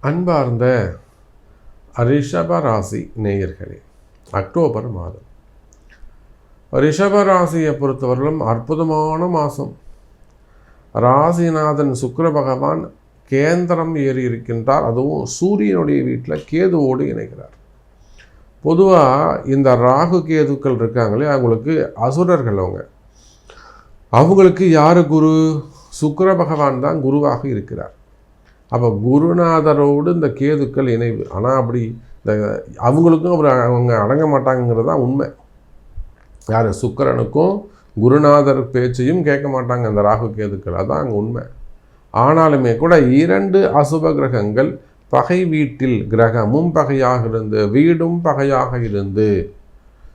அன்பார்ந்த ரிஷபராசி நேயர்களே அக்டோபர் மாதம். ரிஷபராசியை பொறுத்தவரையிலும் அற்புதமான மாதம். ராசிநாதன் சுக்கர பகவான் கேந்திரம் ஏறி இருக்கின்றார். அதுவும் சூரியனுடைய வீட்டில் கேதுவோடு இணைகிறார். பொதுவாக இந்த ராகு கேதுக்கள் இருக்காங்களே அவங்களுக்கு அசுரர்கள் அவங்க. அவங்களுக்கு யார் குரு? சுக்கர பகவான் தான் குருவாக இருக்கிறார். அப்போ குருநாதரோடு இந்த கேதுக்கள் இணைவு. ஆனால் அப்படி இந்த அவங்களுக்கும் அவர் அவங்க அடங்க மாட்டாங்கிறது தான் உண்மை. யார்? சுக்கரனுக்கும் குருநாதர் பேச்சையும் கேட்க மாட்டாங்க அந்த ராகு கேதுக்கள். அதான் அங்கே உண்மை. ஆனாலுமே கூட இரண்டு அசுப கிரகங்கள் பகை வீட்டில் கிரகமும் பகையாக இருந்து வீடும் பகையாக இருந்து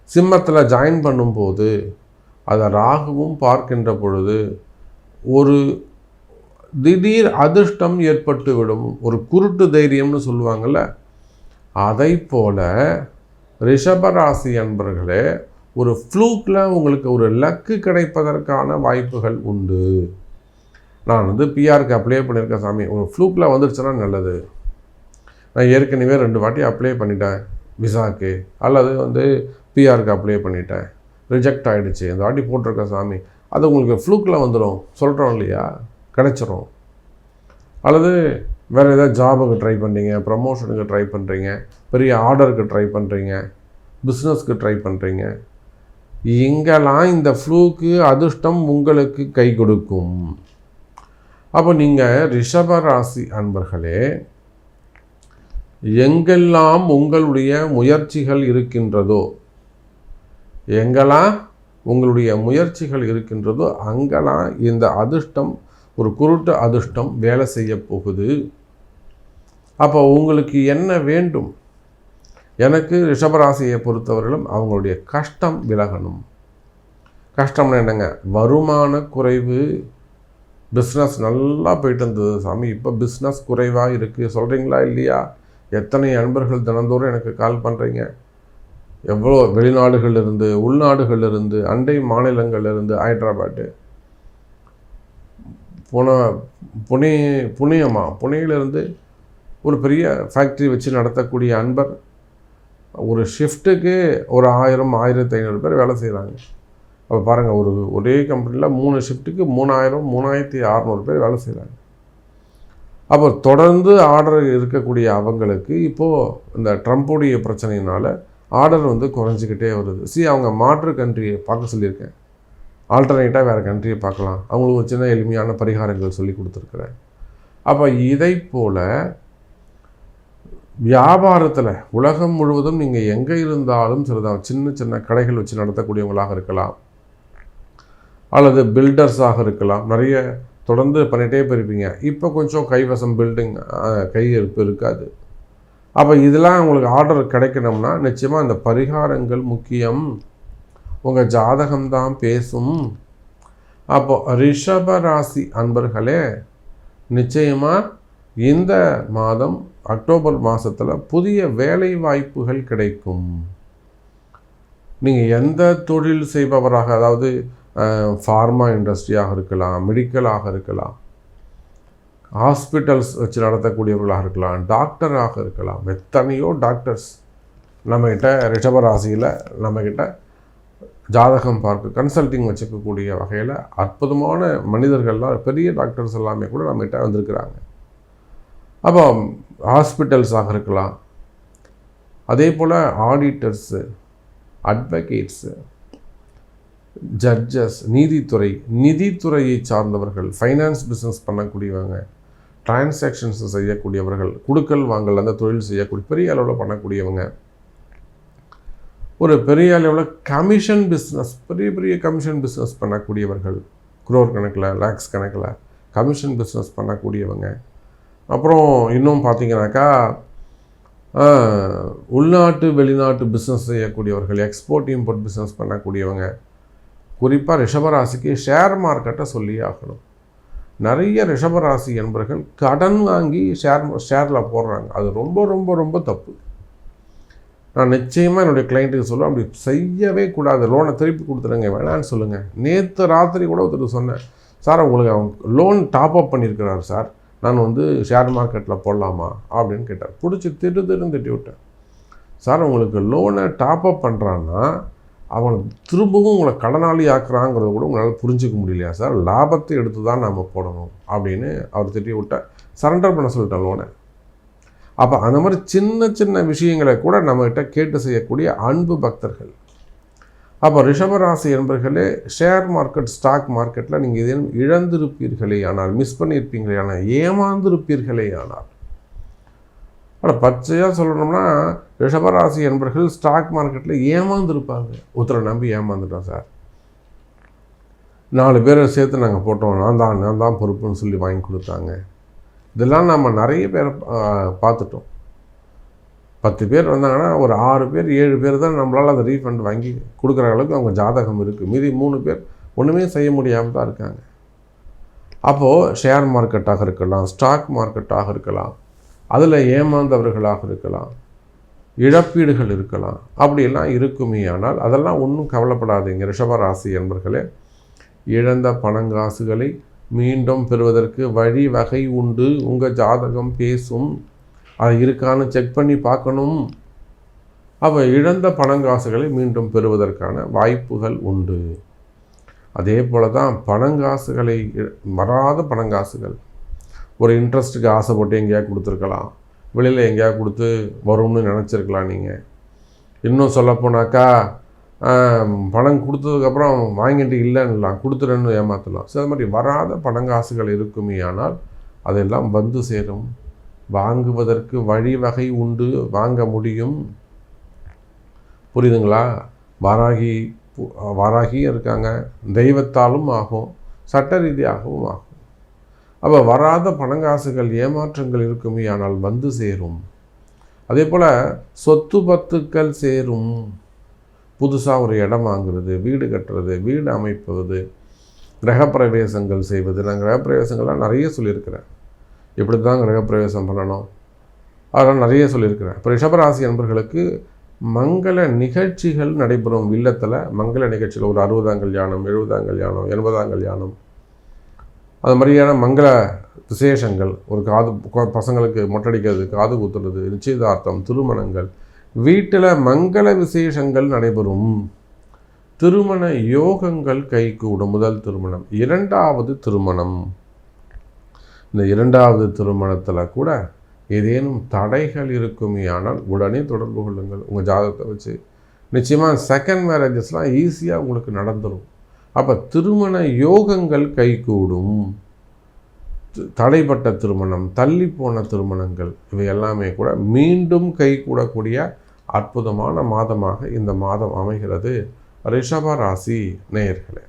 சிம்மத்தில் ஜாயின் பண்ணும்போது அதை ராகுவும் பார்க்கின்ற பொழுது ஒரு திடீர் அதிர்ஷ்டம் ஏற்பட்டு விடும் ஒரு குருட்டு தைரியம்னு சொல்லுவாங்கள்ல அதை போல் ரிஷபராசி அன்பர்களே ஒரு ஃப்ளூக்கில் உங்களுக்கு ஒரு லக்கு கிடைப்பதற்கான வாய்ப்புகள் உண்டு. நான் வந்து பிஆருக்கு அப்ளை பண்ணியிருக்கேன் சாமி. ஒரு ஃப்ளூக்கில் வந்துருச்சுன்னா நல்லது. நான் ஏற்கனவே ரெண்டு வாட்டி அப்ளை பண்ணிட்டேன். விசாக்கு. அல்லது வந்து பிஆருக்கு அப்ளை பண்ணிட்டேன். ரிஜெக்ட் ஆகிடுச்சு இந்த வாட்டி போட்டிருக்கேன் சாமி. அது உங்களுக்கு ஃப்ளூக்கில் வந்துடும் சொல்கிறோம் இல்லையா? கிடச்சிரும். அல்லது வேறு ஏதாவது ஜாபுக்கு ட்ரை பண்ணுறீங்க ப்ரமோஷனுக்கு ட்ரை பண்ணுறீங்க பெரிய ஆர்டருக்கு ட்ரை பண்ணுறீங்க பிஸ்னஸ்க்கு ட்ரை பண்ணுறீங்க எங்கெல்லாம் இந்த ஃப்ளூக்கு அதிர்ஷ்டம் உங்களுக்கு கை கொடுக்கும்? அப்போ நீங்கள் ரிஷபராசி அன்பர்களே எங்கெல்லாம் உங்களுடைய முயற்சிகள் இருக்கின்றதோ எங்கெல்லாம் உங்களுடைய முயற்சிகள் இருக்கின்றதோ அங்கெல்லாம் இந்த அதிர்ஷ்டம் ஒரு குருட்டு அதிர்ஷ்டம் வேலை செய்ய போகுது. அப்போ உங்களுக்கு என்ன வேண்டும்? எனக்கு ரிஷபராசியை பொறுத்தவரையிலும் அவங்களுடைய கஷ்டம் விலகணும். கஷ்டம்னு என்னங்க? வருமான குறைவு. பிஸ்னஸ் நல்லா போயிட்டு இருந்தது சாமி. இப்போ பிஸ்னஸ் குறைவாக இருக்குது சொல்கிறீங்களா இல்லையா? எத்தனை அன்பர்கள் தினந்தோறும் எனக்கு கால் பண்ணுறீங்க எவ்வளோ வெளிநாடுகள் இருந்து உள்நாடுகள் இருந்து அண்டை மாநிலங்கள் இருந்து ஹைதராபாத்து போன புனே புனியமா? புனேயிலிருந்து ஒரு பெரிய ஃபேக்ட்ரி வச்சு நடத்தக்கூடிய அன்பர் ஒரு ஷிஃப்ட்டுக்கு ஒரு ஆயிரம் ஆயிரத்தி ஐநூறு பேர் வேலை செய்கிறாங்க அப்போ பாருங்கள் ஒரு ஒரே கம்பெனியில் மூணு ஷிஃப்ட்டுக்கு மூணாயிரம் மூணாயிரத்தி அறநூறு பேர் வேலை செய்கிறாங்க அப்போ தொடர்ந்து ஆர்டர் இருக்கக்கூடிய அவங்களுக்கு இப்போது இந்த ட்ரம்ப்புடைய பிரச்சனையினால் ஆர்டர் வந்து குறைஞ்சிக்கிட்டே வருது. சி அவங்க மாற்று கண்ட்ரியை பார்க்க சொல்லியிருக்கேன். ஆல்டர்னேட்டாக வேறு கண்ட்ரியை பார்க்கலாம். அவங்களுக்கு ஒரு சின்ன எளிமையான பரிகாரங்கள் சொல்லி கொடுத்துருக்குறேன். அப்போ இதை போல் வியாபாரத்தில் உலகம் முழுவதும் நீங்கள் எங்கே இருந்தாலும் சரிதான் சின்ன சின்ன கடைகள் வச்சு நடத்தக்கூடியவங்களாக இருக்கலாம். அல்லது பில்டர்ஸாக இருக்கலாம். நிறைய தொடர்ந்து பண்ணிகிட்டே போயிருப்பீங்க. இப்போ கொஞ்சம் கைவசம் பில்டிங் கையிருப்பு இருக்காது. அப்போ இதெல்லாம் உங்களுக்கு ஆர்டர் கிடைக்கணும்னா நிச்சயமாக இந்த பரிகாரங்கள் முக்கியம். உங்கள் ஜாதகம்தான் பேசும். அப்போ ரிஷப ராசி அன்பர்களே நிச்சயமாக இந்த மாதம் அக்டோபர் மாதத்தில் புதிய வேலை வாய்ப்புகள் கிடைக்கும். நீங்கள் எந்த தொழில் செய்பவராக அதாவது ஃபார்மா இண்டஸ்ட்ரியாக இருக்கலாம் மெடிக்கலாக இருக்கலாம் ஹாஸ்பிட்டல்ஸ் வச்சு நடத்தக்கூடியவர்களாக இருக்கலாம் டாக்டராக இருக்கலாம் எத்தனையோ டாக்டர்ஸ் நம்மக்கிட்ட ரிஷபராசியில் நம்மக்கிட்ட ஜாதகம் பார்க்க கன்சல்டிங் வச்சுக்கக்கூடிய வகையில் அற்புதமான மனிதர்கள்லாம் பெரிய டாக்டர்ஸ் எல்லாமே கூட நம்மகிட்ட வந்திருக்கிறாங்க. அப்போ ஹாஸ்பிட்டல்ஸாக இருக்கலாம். அதே போல் ஆடிட்டர்ஸு அட்வொகேட்ஸு ஜட்ஜஸ் நீதித்துறை நிதித்துறையை சார்ந்தவர்கள் ஃபைனான்ஸ் பிஸ்னஸ் பண்ணக்கூடியவங்க டிரான்சாக்ஷன்ஸ் செய்யக்கூடியவர்கள் குடுக்கல் வாங்கல் அந்த தொழில் செய்யக்கூடிய பெரிய அளவில் பண்ணக்கூடியவங்க. ஒரு பெரிய அளவில் கமிஷன் பிஸ்னஸ் பெரிய பெரிய கமிஷன் பிஸ்னஸ் பண்ணக்கூடியவர்கள் குரோர் கணக்கில் லேக்ஸ் கணக்கில் கமிஷன் பிஸ்னஸ் பண்ணக்கூடியவங்க. அப்புறம் இன்னும் பார்த்தீங்கன்னாக்கா உள்நாட்டு வெளிநாட்டு பிஸ்னஸ் செய்யக்கூடியவர்கள் எக்ஸ்போர்ட் இம்போர்ட் பிஸ்னஸ் பண்ணக்கூடியவங்க. குறிப்பாக ரிஷபராசிக்கு ஷேர் மார்க்கெட்டை சொல்லி ஆகணும். நிறைய ரிஷபராசி என்பர்கள் கடன் வாங்கி ஷேர் ஷேரில் போடுறாங்க. அது ரொம்ப ரொம்ப ரொம்ப தப்பு. நான் நிச்சயமாக என்னுடைய கிளைண்ட்டுக்கு சொல்லுவேன் அப்படி செய்யவே கூடாது. லோனை திருப்பி கொடுத்துருங்க. வேணான்னு சொல்லுங்கள் நேற்று ராத்திரி கூட ஒருத்தர் சொன்னேன் சார் உங்களுக்கு அவங்க லோன் டாப் அப் பண்ணியிருக்கிறார் சார். நான் வந்து ஷேர் மார்க்கெட்டில் போடலாமா? அப்படின்னு கேட்டார். பிடிச்சி திட்டு திட்டு திட்டி விட்டேன். சார் உங்களுக்கு லோனை டாப் அப் பண்ணுறான்னா அவன் திரும்பவும் உங்களை கடனாளி ஆக்குறாங்கிறத கூட உங்களால் புரிஞ்சிக்க முடியலையா சார்? லாபத்தை எடுத்து தான் நாம் போடணும். அப்படின்னு அவர் திட்டி விட்டேன் சரண்டர் பண்ண சொல்லிட்டேன் லோனை அப்போ அந்த மாதிரி சின்ன சின்ன விஷயங்களை கூட நம்மகிட்ட கேட்டு செய்யக்கூடிய அன்பு பக்தர்கள். அப்போ ரிஷபராசி என்பர்களே ஷேர் மார்க்கெட் ஸ்டாக் மார்க்கெட்டில் நீங்கள் இதையும் இழந்திருப்பீர்களே ஆனால் மிஸ் பண்ணியிருப்பீங்களே ஆனால் ஏமாந்திருப்பீர்களே ஆனால். ஆனால் பச்சையாக சொல்லணும்னா ரிஷபராசி என்பர்கள் ஸ்டாக் மார்க்கெட்டில் ஏமாந்துருப்பாங்க. ஒருத்தரை நம்பி ஏமாந்துட்டோம் சார் நாலு பேரை சேர்த்து நாங்கள் போட்டோம். நான் தான் நான் தான் பொறுப்புன்னு சொல்லி வாங்கி கொடுத்தாங்க. இதெல்லாம் நம்ம நிறைய பேர் பார்த்துட்டோம். பத்து பேர் வந்தாங்கன்னா ஒரு ஆறு பேர் ஏழு பேர் தான் நம்மளால் அந்த ரீஃபண்ட் வாங்கி கொடுக்குற அளவுக்கு அவங்க ஜாதகம் இருக்குது மீதி மூணு பேர் ஒன்றுமே செய்ய முடியாமல் தான் இருக்காங்க. அப்போது ஷேர் மார்க்கெட்டாக இருக்கலாம் ஸ்டாக் மார்க்கெட்டாக இருக்கலாம் அதில் ஏமாந்தவர்களாக இருக்கலாம் இழப்பீடுகள் இருக்கலாம் அப்படியெல்லாம் இருக்குமே ஆனால் அதெல்லாம் ஒன்றும் கவலைப்படாதீங்க. ரிஷபராசி என்பர்களே இழந்த பணங்காசுகளை மீண்டும் பெறுவதற்கு வழி வகை உண்டு. உங்கள் ஜாதகம் பேசும். அது இருக்கான்னு செக் பண்ணி பார்க்கணும். அவள் இழந்த பணங்காசுகளை மீண்டும் பெறுவதற்கான வாய்ப்புகள் உண்டு. அதே போல தான் பணங்காசுகளை வராத பணங்காசுகள். ஒரு இன்ட்ரெஸ்ட்டுக்கு ஆசைப்பட்டு எங்கேயாவது கொடுத்துருக்கலாம். வெளியில் எங்கேயாவது கொடுத்து வரும்னு நினச்சிருக்கலாம் நீங்கள் இன்னும் சொல்லப்போனாக்கா பணம் கொடுத்ததுக்கப்புறம் வாங்கிட்டு இல்லைன்னுலாம் கொடுத்துறேன்னு ஏமாற்றலாம் ஸோ அது மாதிரி வராத பணங்காசுகள் இருக்குமே ஆனால் அதெல்லாம் வந்து சேரும். வாங்குவதற்கு வழிவகை உண்டு வாங்க முடியும். புரியுதுங்களா? வாராகி வாராகியும் இருக்காங்க. தெய்வத்தாலும் ஆகும் சட்ட ரீதியாகவும் ஆகும். அப்போ வராத பணங்காசுகள் ஏமாற்றங்கள் இருக்குமே ஆனால் வந்து சேரும். அதே போல் சொத்து பத்துக்கள் சேரும். புதுசாக ஒரு இடம் வாங்குறது வீடு கட்டுறது வீடு அமைப்பது கிரகப்பிரவேசங்கள் செய்வது. நான் கிரகப்பிரவேசங்கள்லாம் நிறைய சொல்லியிருக்கிறேன். இப்படி தான் கிரகப்பிரவேசம் பண்ணணும்? அதெல்லாம் நிறைய சொல்லியிருக்கிறேன். இப்போ ரிஷபராசி நண்பர்களுக்கு மங்கள நிகழ்ச்சிகள் நடைபெறும் இல்லத்தில் மங்கள நிகழ்ச்சிகள் ஒரு அறுபதாம் கல்யாணம் எழுபதாம் கல்யாணம் எண்பதாம் கல்யாணம். அது மாதிரியான மங்கள விசேஷங்கள் ஒரு காது பசங்களுக்கு மொட்டடிக்கிறது காது குத்துறது நிச்சயதார்த்தம் திருமணங்கள் வீட்டில் மங்கள விசேஷங்கள் நடைபெறும். திருமண யோகங்கள் கைகூடும். முதல் திருமணம். இரண்டாவது திருமணம். இந்த இரண்டாவது திருமணத்தில் கூட ஏதேனும் தடைகள் இருக்குமே ஆனால் உடனே தொடர்பு கொள்ளுங்கள். உங்கள் ஜாதகத்தை வச்சு. நிச்சயமாக செகண்ட் மேரேஜஸ்லாம் ஈஸியாக உங்களுக்கு நடந்துடும் அப்போ திருமண யோகங்கள் கைகூடும். தடைப்பட்ட திருமணம் தள்ளி போன திருமணங்கள் இவை எல்லாமே கூட மீண்டும் கைகூடக்கூடிய அற்புதமான மாதமாக இந்த மாதம் அமைகிறது. ரிஷப ராசி நேயர்களே